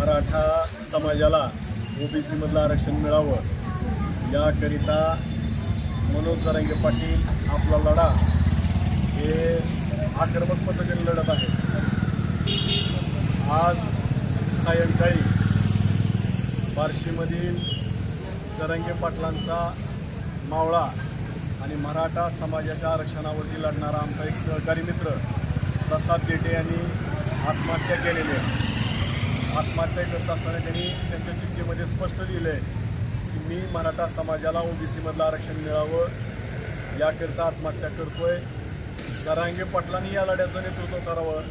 मराठा समाजाला ओबीसीमधलं आरक्षण मिळावं याकरिता मनोज जरांगे पाटील आपला लढा हे आक्रमक पद्धतीने लढत आहे. आज सायंकाळी बार्शीमधील जरांगे पाटलांचा मावळा आणि मराठा समाजाच्या आरक्षणावरती लढणारा आमचा एक सहकारी मित्र प्रसाद गेटे यांनी आत्महत्या केलेली आहे. आत्महत्या करत असताना त्यांनी त्यांच्या चिठ्ठीमध्ये स्पष्ट लिहिलं आहे की मी मराठा समाजाला ओबीसीमधलं आरक्षण मिळावं याकरिता आत्महत्या करतोय. जरांगे पाटलांनी या लढ्याचं नेतृत्व करावं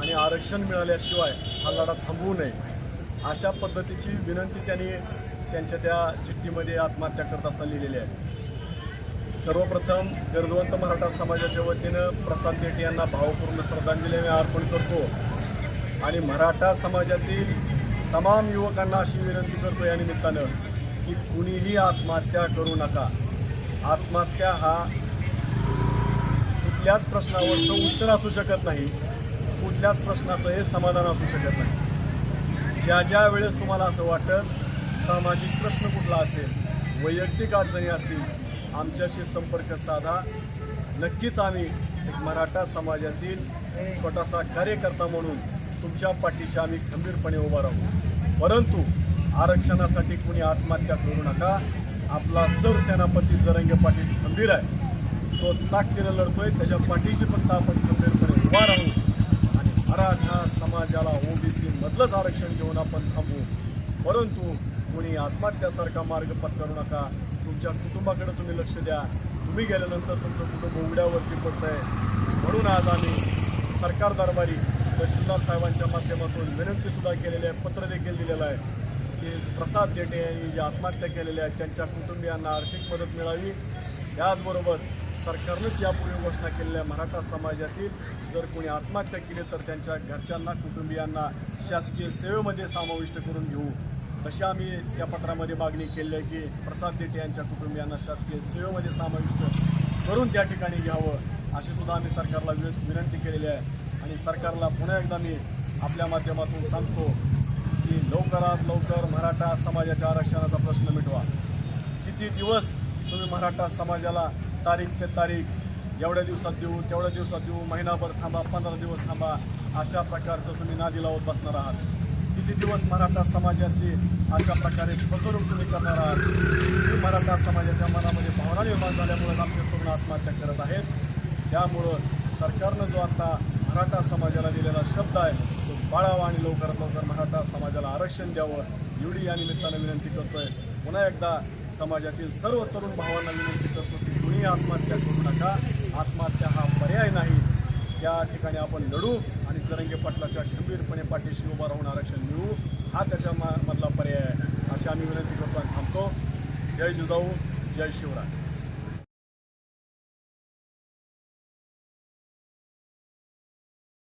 आणि आरक्षण मिळाल्याशिवाय हा लढा थांबवू नये. अशा पद्धतीची विनंती त्यांनी त्यांच्या त्या चिठ्ठीमध्ये आत्महत्या करत असताना लिहिलेली आहे. सर्वप्रथम गरजवंत मराठा समाजाच्या वतीनं प्रसाद देटे यांना भावपूर्ण श्रद्धांजली मी अर्पण करतो. आणि मराठा समाजातील तमाम युवकांना अशी विनंती करतो या निमित्तानं की कुणीही आत्महत्या करू नका. आत्महत्या हा कुठल्याच प्रश्नावरचं उत्तर असू शकत नाही. कुठल्याच प्रश्नाचं हे समाधान असू शकत नाही. ज्या ज्या वेळेस तुम्हाला असं वाटत सामाजिक प्रश्न कुठला असेल वैयक्तिक अडचणी असतील आमच्याशी संपर्क साधा. नक्कीच आम्ही एक मराठा समाजातील छोटासा कार्यकर्ता म्हणून तुमच्या पाठीशी आम्ही खंबीरपणे उभा राहू. परंतु आरक्षणासाठी कुणी आत्महत्या करू नका. आपला सरसेनापती जरंगे पाटील खंबीर आहे. तो ताकदीनं लढतोय. त्याच्या पाठीशी फक्त आपण खंबीरपणे उभा राहू. आणि मराठा समाजाला ओबीसी मधलंच आरक्षण घेऊन आपण थांबू. परंतु कोणी आत्महत्यासारखा मार्ग पत्करू नका. तुमच्या कुटुंबाकडे तुम्ही लक्ष द्या. तुम्ही गेल्यानंतर तुमचं कुटुंब उघड्यावरती पडतंय. म्हणून आज आम्ही सरकार दरबारी तहसीलदार साहेबांच्या माध्यमातून विनंतीसुद्धा केलेली आहे पत्र देखील दिलेलं आहे की प्रसाद देटे यांनी जे आत्महत्या केलेल्या आहेत त्यांच्या कुटुंबियांना आर्थिक मदत मिळावी. याचबरोबर सरकारनंच यापूर्वी घोषणा केलेल्या मराठा समाजातील जर कोणी आत्महत्या केली तर त्यांच्या घरच्यांना कुटुंबियांना शासकीय सेवेमध्ये समाविष्ट करून घेऊ. तशी आम्ही या पत्रामध्ये मागणी केली आहे की प्रसाद देटे यांच्या कुटुंबियांना शासकीय सेवेमध्ये समाविष्ट करून त्या ठिकाणी घ्यावं अशी सुद्धा आम्ही सरकारला विनंती केलेली आहे. आणि सरकारला पुन्हा एकदा मी आपल्या माध्यमातून सांगतो की लवकरात लवकर मराठा समाजाच्या आरक्षणाचा प्रश्न मिटवा. किती दिवस तुम्ही मराठा समाजाला तारीख ते तारीख एवढ्या दिवसात देऊ तेवढ्या दिवसात देऊ महिनाभर थांबा पंधरा दिवस थांबा अशा प्रकारचं तुम्ही नादी लावत बसणार आहात. किती दिवस मराठा समाजाची अशा प्रकारे फसवणूक तुम्ही करणार आहात? मराठा समाजाच्या मनामध्ये भावना निर्माण झाल्यामुळे आमचे तरुण आत्महत्या करत आहेत. त्यामुळं सरकारनं जो आता मराठा समाजाला दिलेला शब्द आहे. तो पाळावा आणि लवकरात लवकर मराठा समाजाला आरक्षण द्यावं. एवढी या निमित्तानं विनंती करतोय. पुन्हा एकदा समाजातील सर्व तरुण भावांना विनंती करतो की कुणी आत्महत्या करू नका. आत्महत्या हा पर्याय नाही. त्या ठिकाणी आपण लढू आणि जरंगे पाटलाच्या गंभीरपणे पाठीशी उभा राहून आरक्षण मिळवू. हा त्याच्या मधला पर्याय आहे. अशी आम्ही विनंती करतो आणि थांबतो. जय जिजाऊ जय शिवराय.